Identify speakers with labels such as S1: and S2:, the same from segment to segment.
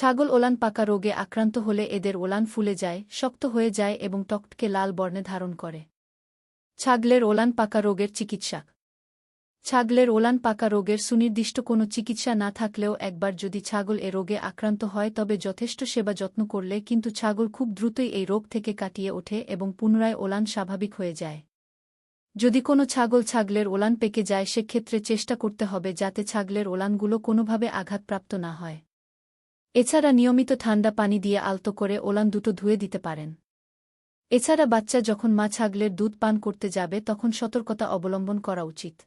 S1: ছাগল ওলান পাকা রোগে আক্রান্ত হলে এদের ওলান ফুলে যায়, শক্ত হয়ে যায় এবং টকটকে লাল বর্ণে ধারণ করে। ছাগলের ওলান পাকা রোগের চিকিৎসা ছাগলের ওলান পাকা রোগের সুনির্দিষ্ট কোনো চিকিৎসা না থাকলেও একবার যদি ছাগল এ রোগে আক্রান্ত হয় তবে যথেষ্ট সেবা যত্ন করলে কিন্তু ছাগল খুব দ্রুতই এই রোগ থেকে কাটিয়ে ওঠে এবং পুনরায় ওলান স্বাভাবিক হয়ে যায়। যদি কোনো ছাগল ছাগলের ওলান পেকে যায়, সেক্ষেত্রে চেষ্টা করতে হবে যাতে ছাগলের ওলানগুলো কোনোভাবে আঘাতপ্রাপ্ত না হয়। এছাড়া নিয়মিত ঠান্ডা পানি দিয়ে আলতো করে ওলান দুটো ধুয়ে দিতে পারেন। এছাড়া বাচ্চা যখন মা ছাগলের দুধ পান করতে যাবে, তখন সতর্কতা অবলম্বন করা উচিত।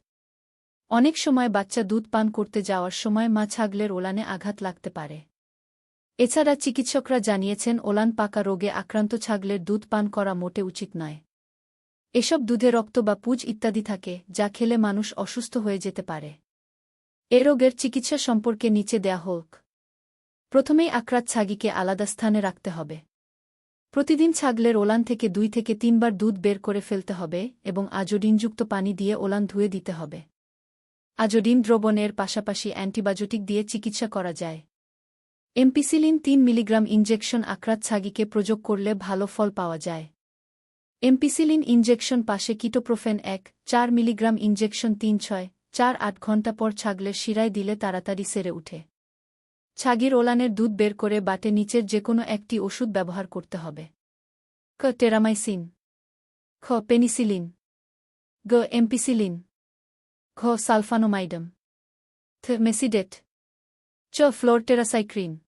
S1: অনেক সময় বাচ্চা দুধ পান করতে যাওয়ার সময় মা ছাগলের ওলানে আঘাত লাগতে পারে। এছাড়া চিকিৎসকরা জানিয়েছেন, ওলান পাকা রোগে আক্রান্ত ছাগলের দুধ পান করা মোটে উচিত নয়। এসব দুধে রক্ত বা পুজ ইত্যাদি থাকে, যা খেলে মানুষ অসুস্থ হয়ে যেতে পারে। এ রোগের চিকিৎসা সম্পর্কে নিচে দেয়া হোক। প্রথমেই আক্রাত ছাগিকে আলাদা স্থানে রাখতে হবে। প্রতিদিন ছাগলের ওলান থেকে দুই থেকে তিনবার দুধ বের করে ফেলতে হবে এবং আজোডিনযুক্ত পানি দিয়ে ওলান ধুয়ে দিতে হবে। আজোডিন দ্রবণের পাশাপাশি অ্যান্টিবায়োটিক দিয়ে চিকিৎসা করা যায়। এমপিসিলিন তিন মিলিগ্রাম ইনজেকশন আক্রাত ছাগিকে প্রযোগ করলে ভালো ফল পাওয়া যায়। এমপিসিলিন ইনজেকশন পাশে কিটোপ্রোফেন এক, চার মিলিগ্রাম ইনজেকশন তিন ছয়, চার আট ঘণ্টা পর ছাগলের শিরায় দিলে তাড়াতাড়ি সেরে উঠে। ছাগির ওলানের দুধ বের করে বাটে নিচের যে কোনো একটি ওষুধ ব্যবহার করতে হবে। ক, টেরামাইসিন। খ, পেনিসিলিন। গ, এমপিসিলিন। ঘ, সালফানোমাইডম। থ, মেসিডেট। চ, ফ্লোরটেরাসাইক্রিন।